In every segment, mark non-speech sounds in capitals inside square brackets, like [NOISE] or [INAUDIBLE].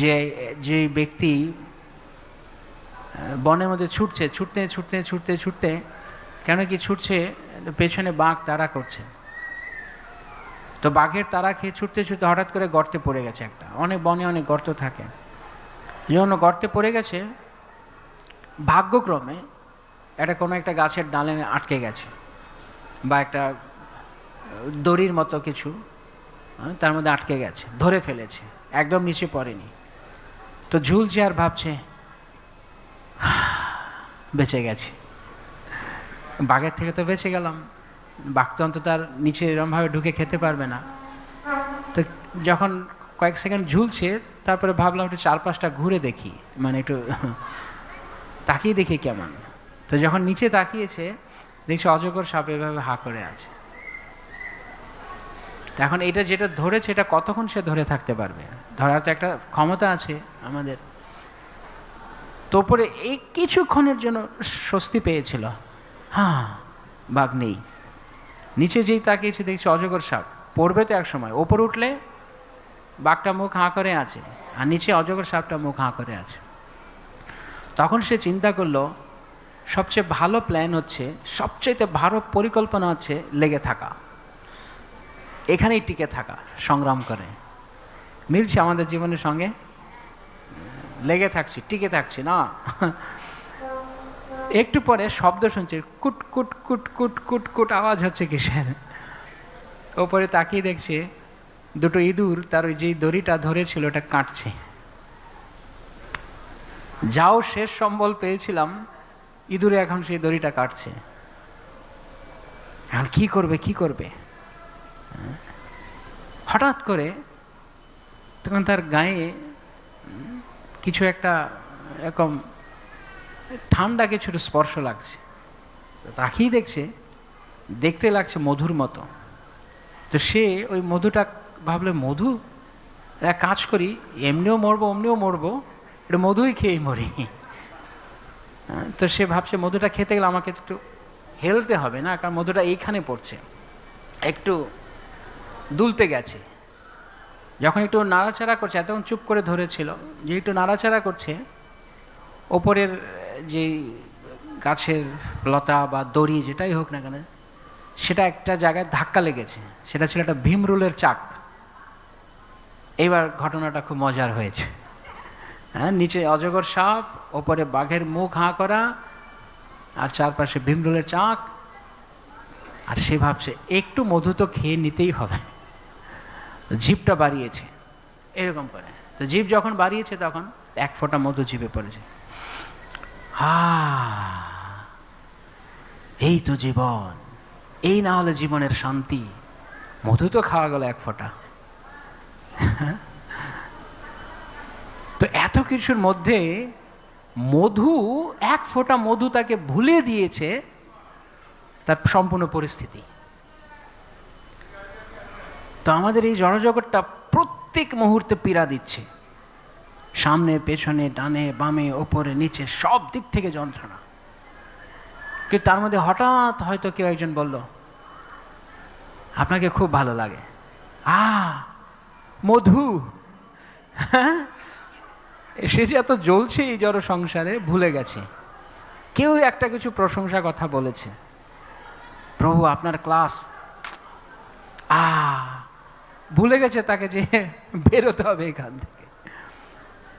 যে যে ব্যক্তি বনের মধ্যে ছুটছে, ছুটতে ছুটতে ছুটতে ছুটতে, কেন কি ছুটছে, পেছনে বাঘ তারা করছে। তো বাঘের তারা খেয়ে ছুটতে ছুটতে হঠাৎ করে গর্তে পড়ে গেছে একটা। অনেক বনে অনেক গর্ত থাকে। যখন গর্তে পড়ে গেছে, ভাগ্যক্রমে একটা কোনো একটা গাছের ডালে আটকে গেছে বা একটা দড়ির মতো কিছু তার মধ্যে আটকে গেছে, ধরে ফেলেছে। একদম নিচে পড়েনি। তো ঝুলছে আর ভাবছে, বেঁচে গেছে। বাঘের থেকে তো বেঁচে গেলাম। বাঘ তো অন্তত আর নিচে এরমভাবে ঢুকে খেতে পারবে না। তো যখন কয়েক সেকেন্ড ঝুলছে, তারপরে ভাবলাম একটু চারপাশটা ঘুরে দেখি মানে একটু তাকিয়ে দেখি কেমন। তো যখন নিচে তাকিয়েছে, দেখছি অজগর সাপ এভাবে হা করে আছে। এখন এটা যেটা ধরেছে, এটা কতক্ষণ সে ধরে থাকতে পারবে? ধরার তো একটা ক্ষমতা আছে আমাদের। তোপরে এই কিছুক্ষণের জন্য স্বস্তি পেয়েছিল। হ্যাঁ বাঘ নেই। নিচে যেই তাকিয়েছে, দেখছি অজগর সাপ। পড়বে তো এক সময় ওপর উঠলে বাঘটা মুখ হাঁ করে আছে, আর নিচে অজগর সাপটা মুখ হাঁ করে আছে। তখন সে চিন্তা করল, সবচেয়ে ভালো প্ল্যান হচ্ছে সবচেয়ে ভালো পরিকল্পনা হচ্ছে লেগে থাকা। এখানেই টিকে থাকা, সংগ্রাম করে। মিলছে আমাদের জীবনের সঙ্গে? লেগে থাকছি, টিকে থাকছি, না? [LAUGHS] একটু পরে শব্দ শুনছে, কুট কুট কুট কুট কুট কুট আওয়াজ হচ্ছে কিসের? ওপরে তাকিয়ে দেখছে, দুটো ইঁদুর তার ওই যেই দড়িটা ধরেছিল ওটা কাটছে। যাও শেষ সম্বল পেয়েছিলাম, ইঁদুরে এখন সেই দড়িটা কাটছে। এখন কি করবে কি করবে? হঠাৎ করে তখন তার গায়ে, কিছু একটা এরকম ঠান্ডা কিছুর স্পর্শ লাগছে। তাকেই দেখছে, দেখতে লাগছে মধুর মতো। তো সে ওই মধুটা ভাবলে, মধু, এক কাজ করি, এমনিও মরবো, অমনিও মরবো এটা মধুই খেয়েই মরি। তো সে ভাবছে, মধুটা খেতে গেলে আমাকে একটু হেলতে হবে না, কারণ মধুটা এইখানে পড়ছে। একটু দুলতে গেছে। যখন একটু নাড়াচাড়া করছে, এতক্ষণ চুপ করে ধরেছিল, যে একটু নাড়াচাড়া করছে, ওপরের যে গাছের লতা বা দড়ি যেটাই হোক না কেন, সেটা একটা জায়গায় ধাক্কা লেগেছে। সেটা ছিল একটা ভীমরুলের চাক। এইবার ঘটনাটা খুব মজার হয়েছে। হ্যাঁ নিচে অজগর সাপ, ওপরে বাঘের মুখ হাঁ করা, আর চারপাশে ভীমরুলের চাক। আর সে ভাবছে, একটু মধু তো খেয়ে নিতেই হবে। জিভটা বাড়িয়েছে। এরকম করে। তো জিভ যখন বাড়িয়েছে তখন এক ফোঁটা মধু জিভে পড়েছে। হা, এই তো জীবন। এই না হলে জীবনের শান্তি। মধু তো খাওয়া গেল এক ফোঁটা। তো এত কিছুর মধ্যে মধু, এক ফোঁটা মধু তাকে ভুলে দিয়েছে তার সম্পূর্ণ পরিস্থিতি। তো আমাদের এই জড়জগৎটা প্রত্যেক মুহূর্তে পীড়া দিচ্ছে। সামনে, পেছনে, ডানে, বামে, ওপরে, নিচে সব দিক থেকে যন্ত্রণা। কিন্তু তার মধ্যে হঠাৎ হয়তো কেউ একজন বলল, আপনাকে খুব ভালো লাগে। আ মধু। হ্যাঁ [LAUGHS] সে যে এত জ্বলছে এই জড় সংসারে, ভুলে গেছে। কেউ একটা কিছু প্রশংসা কথা বলেছে। প্রভু, আপনার ক্লাস আ ভুলে গেছে তাকে যে বেরোতে হবে এখান থেকে।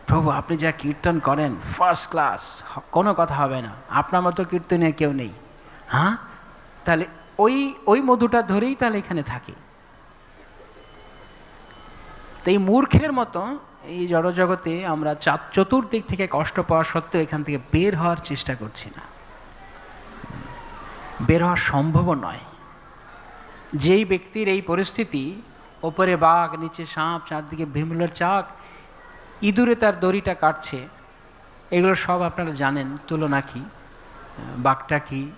প্রভু, আপনি যা কীর্তন করেন ফার্স্ট ক্লাস কোনো কথা হবে না। আপনার মতো কীর্তনে কেউ নেই। হ্যাঁ? তাহলে ওই ওই মধুটা ধরেই তাহলে এখানে থাকি। তো এই মূর্খের মতো এই জড়জগতে আমরা চতুর্দিক থেকে কষ্ট পাওয়া সত্ত্বেও এখান থেকে বের হওয়ার চেষ্টা করছি না। বের হওয়া সম্ভবও নয়। যেই ব্যক্তির এই পরিস্থিতি ওপরে বাঘ, নিচে সাপ, চারদিকে ভীমলের চাক। ইঁদুরে তার দড়িটা কাটছে। এগুলো সব আপনারা জানেন, তুলনা কি? বাঘটা কি?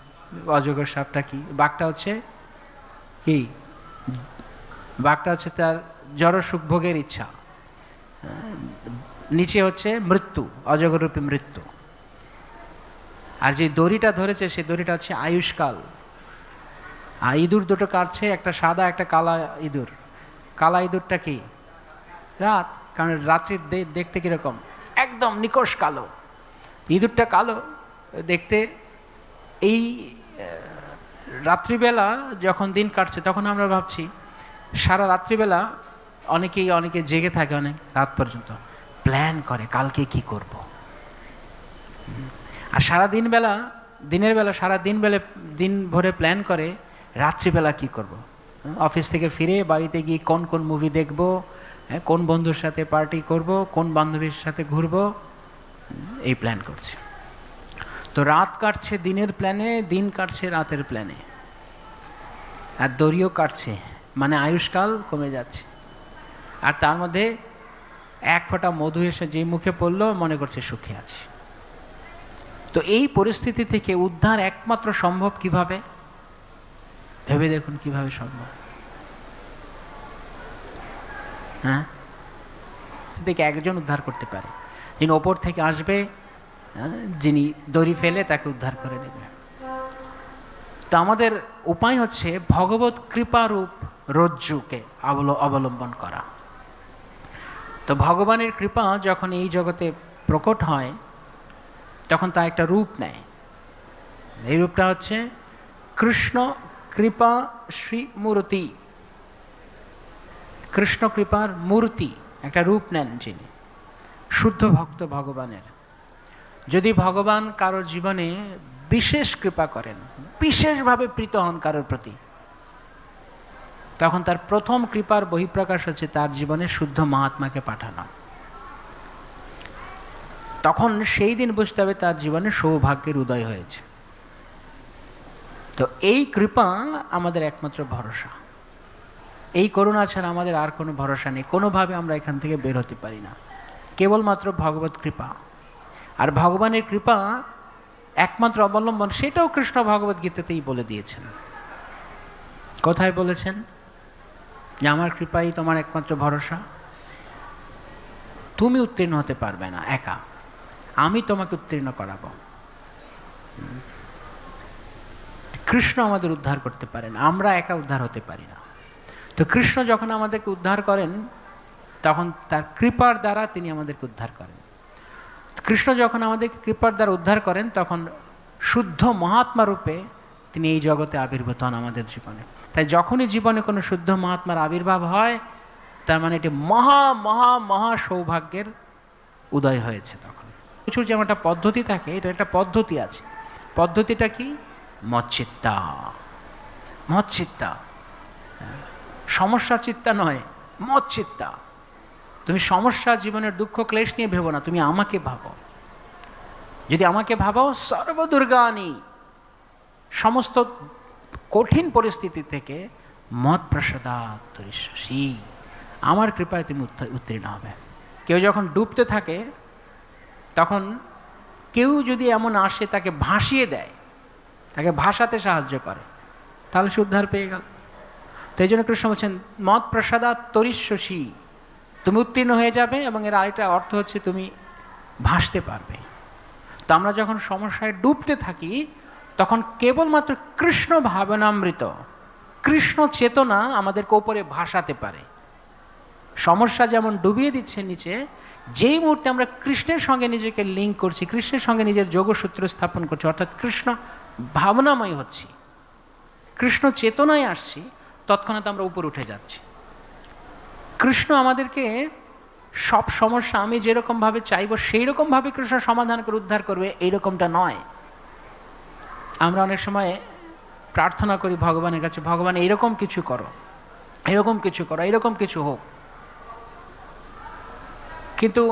অজগর সাপটা কি? বাঘটা হচ্ছে কি? বাঘটা হচ্ছে তার জড় সুখ ভোগের ইচ্ছা। নিচে হচ্ছে মৃত্যু অজগরূপী মৃত্যু। আর যে দড়িটা ধরেছে সেই দড়িটা হচ্ছে আয়ুষ্কাল। আর ইঁদুর দুটো কাটছে, একটা সাদা, একটা কালা ইঁদুর। কালা ইঁদুরটা কি? রাত, কারণ রাত্রির দেখতে কীরকম? একদম নিকষ কালো। ইঁদুরটা কালো, দেখতে এই রাত্রিবেলা যখন দিন কাটছে, তখন আমরা ভাবছি, সারা রাত্রিবেলা অনেকেই, অনেকে জেগে থাকে অনেক রাত পর্যন্ত। প্ল্যান করে কালকে কি করব। আর সারা দিনবেলা, দিনের বেলা, সারা দিন বেলা দিন ভরে প্ল্যান করে রাত্রিবেলা কি করব। অফিস থেকে ফিরে বাড়িতে গিয়ে কোন কোন মুভি দেখব হ্যাঁ, কোন বন্ধুর সাথে পার্টি করব কোন বান্ধবীর সাথে ঘুরবো এই প্ল্যান করছে। তো রাত কাটছে দিনের প্ল্যানে দিন কাটছে রাতের প্ল্যানে আর দড়িও কাটছে মানে আয়ুষ্কাল কমে যাচ্ছে। আর তার মধ্যে এক ফোঁটা মধু এসে যে মুখে পড়ল মনে করছে সুখে আছে। তো এই পরিস্থিতি থেকে উদ্ধার একমাত্র সম্ভব কীভাবে? ভেবে দেখুন কীভাবে সম্ভব। হ্যাঁ? থেকে একজন উদ্ধার করতে পারে। যিনি ওপর থেকে আসবে হ্যাঁ, যিনি দড়ি ফেলে তাকে উদ্ধার করে নেবে তো আমাদের উপায় হচ্ছে ভগবত কৃপারূপ রজ্জুকে অবল- অবলম্বন করা। তো ভগবানের কৃপা যখন এই জগতে প্রকট হয় তখন তা একটা রূপ নেয়। এই রূপটা হচ্ছে কৃষ্ণ কৃপা শ্রী মূর্তি। কৃষ্ণ কৃপার মূর্তি, একটা রূপ নেন যিনি। শুদ্ধ ভক্ত ভগবানের। যদি ভগবান কারোর জীবনে বিশেষ কৃপা করেন, বিশেষভাবে প্রীত হন কারোর প্রতি, তখন তার প্রথম কৃপার বহিঃপ্রকাশ হচ্ছে তার জীবনে শুদ্ধ মহাত্মাকে পাঠানো। তখন সেই দিন বুঝতে হবে তার জীবনে সৌভাগ্যের উদয় হয়েছে। তো এই কৃপা আমাদের একমাত্র ভরসা। এই করুণা ছাড়া আমাদের আর কোনো ভরসা নেই। কোনোভাবে আমরা এখান থেকে বের হতে পারি না। কেবলমাত্র ভগবত কৃপা। আর ভগবানের কৃপা একমাত্র অবলম্বন, সেটাও কৃষ্ণ ভগবত গীতাতেই বলে দিয়েছেন। কোথায় বলেছেন? যে আমার কৃপাই তোমার একমাত্র ভরসা। তুমি উত্তীর্ণ হতে পারবে না, একা। আমি তোমাকে উত্তীর্ণ করাবো। কৃষ্ণ আমাদের উদ্ধার করতে পারেন, আমরা একা উদ্ধার হতে পারি না। তো কৃষ্ণ যখন আমাদেরকে উদ্ধার করেন, তখন তার কৃপার দ্বারা তিনি আমাদেরকে উদ্ধার করেন। কৃষ্ণ যখন আমাদেরকে কৃপার দ্বারা উদ্ধার করেন, তখন শুদ্ধ মহাত্মা রূপে তিনি এই জগতে আবির্ভূত হন আমাদের জীবনে। তাই যখনই জীবনে কোনো শুদ্ধ মহাত্মার আবির্ভাব হয়, তার মানে এটি মহা মহা মহা সৌভাগ্যের উদয় হয়েছে তখন। প্রচুর যেমন একটা পদ্ধতি থাকে, এটা একটা পদ্ধতি আছে। পদ্ধতিটা কি? মচ্চিত্তা মচ্চিত্তা সমস্যা চিত্তা নয় মত চিত্তা তুমি সমস্যা, জীবনের দুঃখ, ক্লেশ নিয়ে ভেবো না, তুমি আমাকে ভাবো। যদি আমাকে ভাবো, সর্বদুর্গানি। সমস্ত কঠিন পরিস্থিতি থেকে মত প্রসাদাত্তরিশ্বসী আমার কৃপায় তুমি উত্তীর্ণ হবে। কেউ যখন ডুবতে থাকে, তখন কেউ যদি এমন আসে, তাকে ভাসিয়ে দেয় তাকে ভাসাতে সাহায্য করে। তাহলে সে উদ্ধার পেয়ে গেল। তো এই জন্য কৃষ্ণ বলছেন মত প্রসাদা তরিশ্বসী তুমি উত্তীর্ণ হয়ে যাবে এবং এর আরেকটা অর্থ হচ্ছে তুমি ভাসতে পারবে। তো আমরা যখন সমস্যায় ডুবতে থাকি, তখন কেবলমাত্র কৃষ্ণ ভাবনামৃত, কৃষ্ণ চেতনা আমাদেরকে ওপরে ভাসাতে পারে। সমস্যা যেমন ডুবিয়ে দিচ্ছে নিচে, যেই মুহূর্তে আমরা কৃষ্ণের সঙ্গে নিজেকে লিঙ্ক করছি, কৃষ্ণের সঙ্গে নিজের যোগসূত্র স্থাপন করছি, অর্থাৎ কৃষ্ণ ভাবনাময় হচ্ছি। কৃষ্ণ চেতনায় আসছি, তৎক্ষণাৎ আমরা উপর উঠে যাচ্ছি। কৃষ্ণ আমাদেরকে সব সমস্যা আমি যেরকমভাবে চাইব সেই রকমভাবে কৃষ্ণ সমাধান করে উদ্ধার করবে, এইরকমটা নয়। আমরা অনেক সময় প্রার্থনা করি ভগবানের কাছে, ভগবান এরকম কিছু করো এরকম কিছু করো এরকম কিছু হোক। কিন্তু